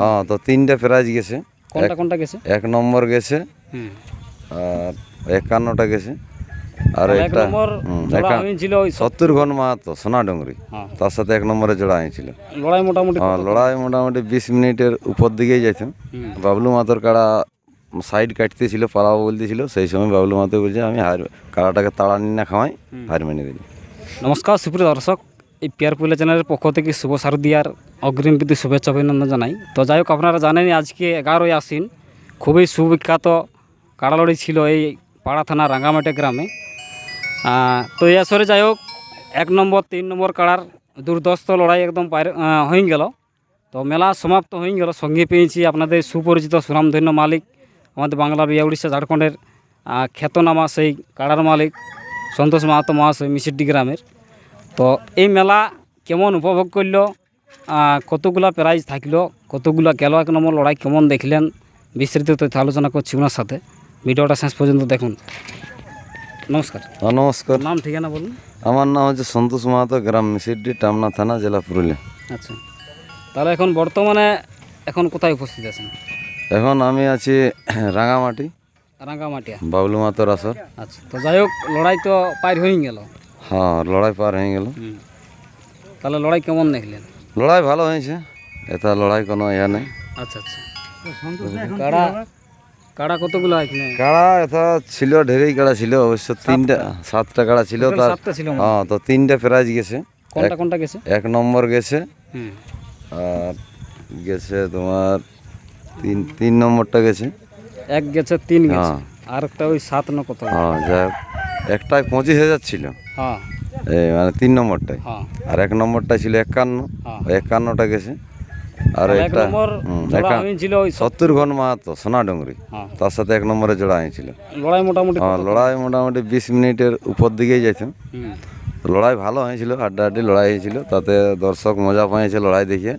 হ্যাঁ। তো তিনটে প্রাইজ গেছে। কোনটা কোনটা গেছে? এক নম্বর গেছে। আর একান্নটা গেছে। আর একটা ছিল সত্তর ঘন মাহাতো সোনাডুঙ্গরি হ্যাঁ। তার সাথে এক নম্বরে জোড়া হয়েছিল লড়াই মোটামুটি হ্যাঁ লড়াই মোটামুটি বিশ মিনিটের উপর দিকেই যাইতাম। বাবলু মাতর কাড়া সাইড কাটতেছিল পালাবো বলতেছিল। সেই সময় বাবলু মাতো বলছে আমি হার কাড়াটাকে তাড়া নিয়ে না খাওয়াই হার মেনে দিল নমস্কার সুপ্রিয় দর্শক এই পিয়ার পুলে চ্যানেলের পক্ষ থেকে শুভ শারদিয়ার অগ্রিম বিদ্যুৎ শুভেচ্ছা অভিনন্দন জানাই। তো যাই হোক, আপনারা জানেনই আজকে এগারোই আশ্বিন, খুবই সুবিখ্যাত কাড়ালড়ি ছিল এই পাড়া থানা রাঙ্গামাটি গ্রামে। তো এই আসরে যাই হোক, এক নম্বর, তিন নম্বর কাড়ার দুর্দস্ত লড়াই একদম হয়ে গেল। তো মেলা সমাপ্ত হয়ে গেল, সঙ্গে পেয়েছি আপনাদের সুপরিচিত সুনামধন্য মালিক, আমাদের বাংলা বিয়া উড়িষ্যা ঝাড়খণ্ডের খ্যাতনামা সেই কাড়ার মালিক, সন্তোষ মাহাতো মহাশয় মিশিড্ডি গ্রামের। তো এই মেলা কেমন উপভোগ করল? কতগুলা প্রাইজ থাকল? কতগুলা গেল? এক নম্বর লড়াই কেমন দেখলেন? বিস্তৃত তথ্য আলোচনা করছি ওনার সাথে। ভিডিওটা শেষ পর্যন্ত দেখুন। নমস্কার। নমস্কার। নাম ঠিকানা বলুন। আমার নাম হচ্ছে সন্তোষ মাহাতো গ্রাম মিসিডি টামনা থানা জেলা পুরুলিয়া। আচ্ছা। তাহলে এখন বর্তমানে এখন কোথায় উপস্থিত আছেন? এখন আমি আছি রাঙামাটি। রাঙ্গামাটিয়া বাবলু মাতর আসর। আচ্ছা। তো যাই হোক লড়াই তো পার হয়ে গেল। হ্যাঁ লড়াই পার হয়ে গেল। তাহলে লড়াই কেমন দেখলেন? লড়াই ভালো হয়েছে। এটা লড়াই কোনো ইয়া নেই। আচ্ছা আচ্ছা। কাড়া কাড়া কতগুলো এখানে? কাড়া এটা ছিল ঢেরেই কাড়া ছিল অবশ্য তিনটা সাতটা কাড়া ছিল তার সাতটা ছিল হ্যাঁ। তো তিনটে প্রাইজ গেছে। কোনটা কোনটা গেছে? এক নম্বর গেছে। আর গেছে তোমার তিন তিন নম্বরটা গেছে। এক গেছে তিন গেছে। হ্যাঁ। আর একটা ওই সাত ন কত? হ্যাঁ যাই হোক। একটায় পঁচিশ হাজার ছিল। হ্যাঁ। এই মানে তিন নম্বরটায় হ্যাঁ। আর এক নম্বরটা ছিল একান্ন। হ্যাঁ। একান্নটা গেছে। আর একটা সত্তর ঘন মাহাতো সোনাডুঙ্গরি তার সাথে এক নম্বরে জোড়া হয়েছিল লড়াই মোটামুটি লড়াই মোটামুটি বিশ মিনিটের উপর দিকেই তো লড়াই ভালো হয়েছিল আড্ডাআড্ডি লড়াই হয়েছিল। তাতে দর্শক মজা পেয়েছে লড়াই দেখে।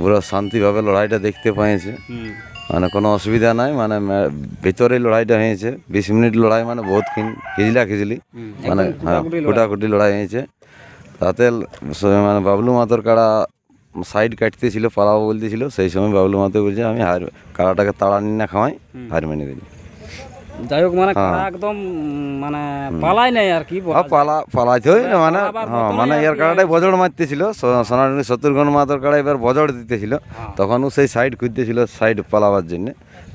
পুরো শান্তিভাবে লড়াইটা দেখতে পেয়েছে মানে কোনো অসুবিধা নাই মানে ভিতরে লড়াইটা হয়েছে বিশ মিনিট লড়াই মানে বহুত খিন- খিজলা খিজলি মানে হ্যাঁ কুটাকুটি লড়াই। লড়াই হয়েছে। তাতে মানে বাবলু মাতর কাড়া সাইড কাটতেছিল পালাবো বলতেছিল সেই সময় বাবলু মাতে বলছে আমি হার কাড়াটাকে তাড়া নিয়ে না খাওয়াই হার মেনে দিল। যাই হোক মানে কাড়া একদম মানে পালাই নাই আর কি বলা পালা পালাইতে হয় না মানে হ্যাঁ মানে কি কাড়াটাই বজড় মারতেছিল। স- সোনাডুনি শত্রুঘ্ন মাতর কাড়া এবার বজড় দিতেছিল। তখন ও সেই সাইড খুঁজতেছিল সাইড পালাবার জন্য।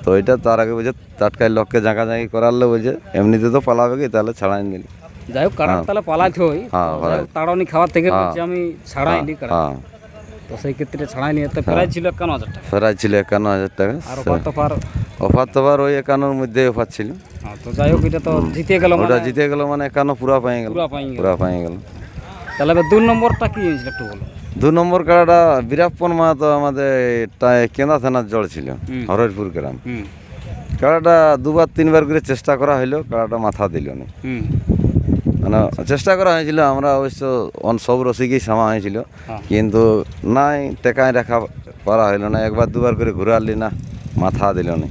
তো ওইটা তার আগে বুঝে টাটকায় লোককে জাঁকা জাঁকি করালে বুঝে এমনিতে তো পালাবে কি তাহলে ছাড়াই নিল। যাই হোক কাড়া তাহলে পালাইতে হ্যাঁ, তাড়ানি খাওয়ার থেকে হ্যাঁ। আমি ছাড়াই নি কাড়া হ্যাঁ। তো সেই ক্ষেত্রে ছাড়াই নিয়ে তো প্রায় ছিল একান্ন হাজার টাকা। ফেরাই ছিল একান্ন হাজার টাকা আর ওপার তো পার অফার তো আবার ওই একান্নর মধ্যে অফার ছিল। হ্যাঁ, তো যাই হোক এটা তো জিতে গেল মানে। ওটা জিতে গেল মানে একান্ন পুরা পেয়ে গেল। পুরা পাই গেল। পুরা পেয়ে গেল। তাহলে দুই নম্বরটা কি হয়েছিল একটু বলো। দু নম্বর কাড়াটা বীরাপ্পন মাহাতো আমাদের কেন্দা থানার জল ছিল হুম। গ্রাম। কাড়াটা দুবার তিনবার করে চেষ্টা করা হইল কাড়াটা মাথা দিল না। মানে চেষ্টা করা হয়েছিল আমরা অবশ্য সব রসিকেই সামা হয়েছিল। হ্যাঁ। কিন্তু নাই টেকায় রাখা পারা হইল না একবার দুবার করে ঘুরে আনলি না মাথা দিল না।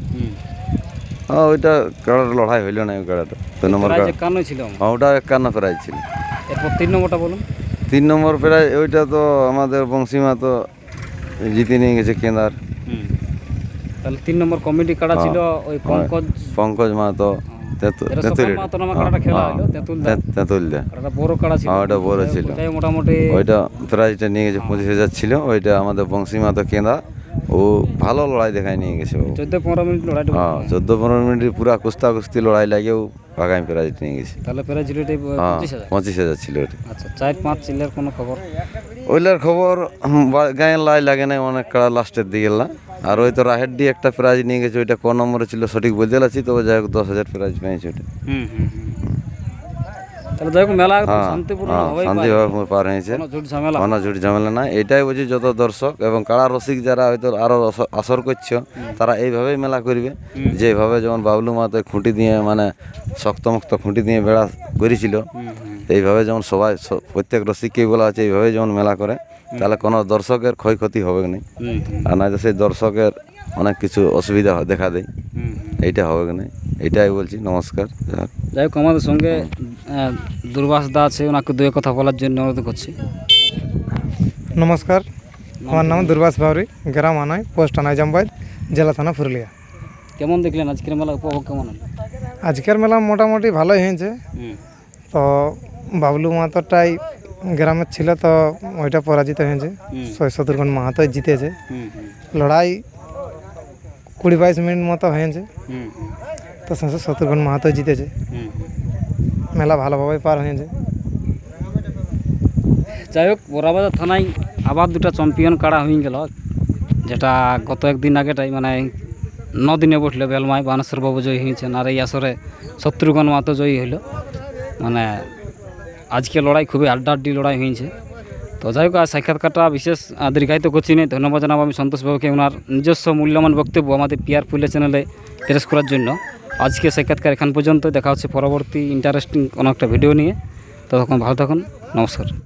হ্যাঁ ওইটা কাড়াটা লড়াই হইল না ওই কাড়াটা দু নম্বর কাড়া ছিল। হ্যাঁ ওটা একান্ন প্রাইজ ছিল এরপর তিন নম্বরটা বলুন। তিন নম্বর প্রায় ওইটা তো আমাদের বংশীমা তো জিতে নিয়ে গেছে কেন্দার তাহলে তিন নম্বর কমিটি কাটা ছিল? ওই পঙ্কজ পঙ্কজ মাহাতো। বড় ছিল হ্যাঁ ওটাই মোটামুটি ওইটা প্রাইজটা নিয়ে গেছে পঁচিশ হাজার ছিল ওইটা আমাদের বংশী কেন্দা ও ভালো লড়াই দেখায় নিয়ে গেছে ও। চোদ্দ পনেরো মিনিট হ্যাঁ চোদ্দ পনেরো মিনিট পুরা কুস্তা কুস্তি লড়াই লাগেও আগামী প্রাইজ নিয়ে গেছে। তাহলে ছিল হ্যাঁ পঁচিশ হাজার? ছিল আচ্ছা চার পাঁচ চিলের কোনো খবর? ওইলার খবর বা- লাই লাগে না অনেক কাড়া লাস্টের দিকে আর ওই তো রাহের দিয়ে একটা প্রাইজ নিয়ে গেছে ওইটা ক নম্বরে ছিল সঠিক বলতে পারছি তবে যাই হোক দশ হাজার প্রাইজ পেয়েছে ওটা। হুম হুম হুম। তাহলে যাই হোক মেলা হ্যাঁ শান্তিপূর্ণ হ্যাঁ। শান্তিভাবে পার হয়েছে। কোনো ঝুট ঝামেলা কোনো এটাই বুঝি যত দর্শক এবং কাড়া রসিক যারা হয়তো আরও রস- আসর করছ তারা এইভাবেই মেলা করবে। যেভাবে যেমন বাবলু মাতে খুঁটি দিয়ে মানে শক্তমুক্ত খুঁটি দিয়ে বেড়া করেছিল এইভাবে যেমন সবাই প্রত্যেক রসিককেই বলা আছে এইভাবে যেমন মেলা করে। তাহলে কোনো দর্শকের ক্ষয়ক্ষতি হবে না আর নয়তো সেই দর্শকের অনেক কিছু অসুবিধা হয়- দেখা দেয়। এইটা হবে না এইটাই বলছি নমস্কার যাই হোক আমাদের সঙ্গে দুর্বাস দা আছে ওনাকে দুয়ে কথা বলার জন্য অনুরোধ করছি। নমস্কার আমার নাম দুর্বাস বাউরি গ্রাম আনাই পোস্ট আনাই জামবাইল জেলা থানা পুরুলিয়া। কেমন দেখলেন আজকের মেলা উপভোগ কেমন হলো? আজকের মেলা মোটামুটি ভালোই হয়েছে। তো বাবলু মাহাতোটাই গ্রামের ছিল তো ওইটা পরাজিত হয়েছে। শত্রুঘ্ন মাহাতো জিতেছে। লড়াই কুড়ি বাইশ মিনিট মতো হয়েছে। তো শেষে শত্রুঘ্ন মাহাতো জিতেছে। মেলা ভালোভাবে পার হয়েছে। যাই হোক বড়াবাজার থানায় আবার দুটা চ্যাম্পিয়ন কাড়া হয়ে গেল যেটা গত একদিন আগেটাই মানে ন দিনে বসল বেলমায় বানেশ্বর বাবু জয়ী হয়েছেন আর এই আসরে শত্রুঘ্ন মাতো জয়ী হইল মানে আজকে লড়াই খুবই আড্ডাআড্ডি লড়াই হয়েছে। তো যাই হোক আর সাক্ষাৎকারটা বিশেষ দীর্ঘায়িত করছি না। ধন্যবাদ জানাব আমি সন্তোষ বাবুকে। ওনার নিজস্ব মূল্যবান বক্তব্য আমাদের পিয়ার ফুলে চ্যানেলে পেশ করার জন্য। আজকে সাক্ষাৎকার এখান পর্যন্ত। দেখা হচ্ছে পরবর্তী ইন্টারেস্টিং কোনো একটা ভিডিও নিয়ে। ততক্ষণ ভালো থাকুন। নমস্কার।